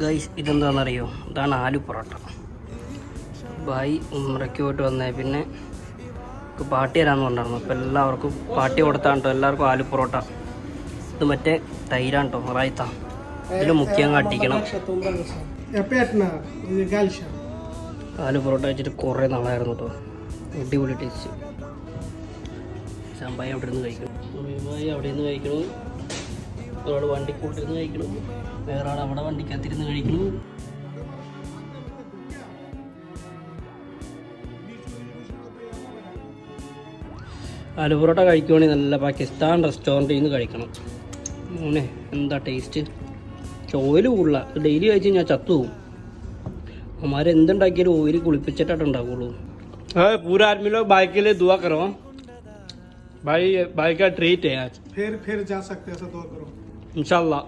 Guys ഇതെന്താണെന്നറിയോ? ഇതാണ് ആലു പൊറോട്ട. ബായി ഉമ്രയ്ക്ക് പോയിട്ട് വന്നേ. പിന്നെ പാട്ടി തരാമെന്ന് പറഞ്ഞിരുന്നു അപ്പോൾ എല്ലാവർക്കും പാട്ടി കൊടുത്താണ് കേട്ടോ എല്ലാവർക്കും ആലു പൊറോട്ട. ഇത് മറ്റേ തൈരാണ് കേട്ടോ റായ്ത്ത. ഇതിൽ മുഖ്യം ഗാൽഷ ആലു പൊറോട്ട വെച്ചിട്ട് കുറേ നാളായിരുന്നു കേട്ടോ അടിപൊളി ടേസ്റ്റ്. ചമ്പായി അവിടെ നിന്ന് കഴിക്കണം. അവിടെ നിന്ന് കഴിക്കണു. ഒരാൾ വണ്ടിക്കൂട്ടിരുന്ന് കഴിക്കണം വേറെ ആൾ അവിടെ വണ്ടിക്കകത്തിരുന്ന് കഴിക്കണം ആലു പൊറോട്ട കഴിക്കുവാണെങ്കിൽ നല്ല പാകിസ്ഥാൻ റെസ്റ്റോറൻറ്റിൽ നിന്ന് കഴിക്കണം മോനെ എന്താ ടേസ്റ്റ് ഓയിൽ കൂടുതല ഡെയിലി കഴിച്ച് ഞാൻ ചത്തു പോകും हमारे എന്തുണ്ടാക്കിയാലും ഓയിൽ കുളിപ്പിച്ചിട്ടാണ് ഉണ്ടാവുള്ളൂ पूरा आदमी लोग भाई के लिए दुआ करो भाई भाई का ट्रीट है आज फिर फिर जा सकते हैं ऐसा दुआ करो إن شاء الله.